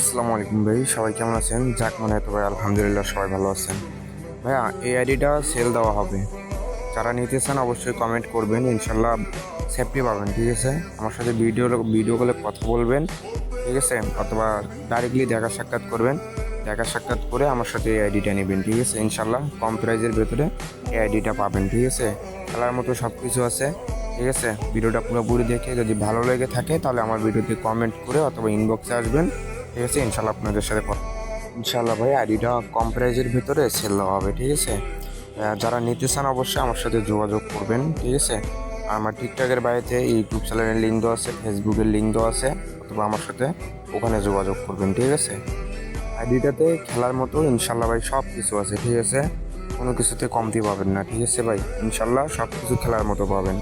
আসসালামু আলাইকুম ভাই, সবাই কেমন আছেন? যাক মানে তো ভাই, আলহামদুলিল্লাহ সবাই ভালো আছেন। ভাইয়া, এই আইডিটা সেল দেওয়া হবে। যারা নিতে চান অবশ্যই কমেন্ট করবেন ইনশাল্লাহ সেফটি পাবেন, ঠিক আছে? আমার সাথে ভিডিও ভিডিও কলে কথা বলবেন, ঠিক আছে? অথবা ডাইরেক্টলি দেখা সাক্ষাৎ করবেন, দেখা সাক্ষাৎ করে আমার সাথে এই আইডিটা নেবেন, ঠিক আছে? ইনশাল্লাহ কম প্রাইজের ভেতরে এই আইডিটা পাবেন, ঠিক আছে? খেলার মতো সব কিছু আছে, ঠিক আছে? ভিডিওটা পুরোপুরি দেখে যদি ভালো লেগে থাকে, তাহলে আমার ভিডিওতে কমেন্ট করে অথবা ইনবক্সে আসবেন। ঠিক আছে, ইনশাল্লাহ আপনাদের সাথে ইনশাল্লাহ ভাই, আইডিটা কম প্রাইজের ভিতরে সেল দেওয়া হবে, ঠিক আছে? যারা নিতে চান অবশ্যই আমার সাথে যোগাযোগ করবেন, ঠিক আছে? আমার টিকটকের বাড়িতে ইউটিউব চ্যানেলের লিঙ্ক দেওয়া আছে ফেসবুকের লিঙ্ক দেওয়া আছে, অথবা আমার সাথে ওখানে যোগাযোগ করবেন, ঠিক আছে? আইডিটাতে খেলার মতো, ইনশাল্লাহ ভাই সব কিছু আছে, ঠিক আছে? কোনো কিছুতে কমতি পাবেন না, ঠিক আছে ভাই? ইনশাল্লাহ সব কিছু খেলার মতো পাবেন।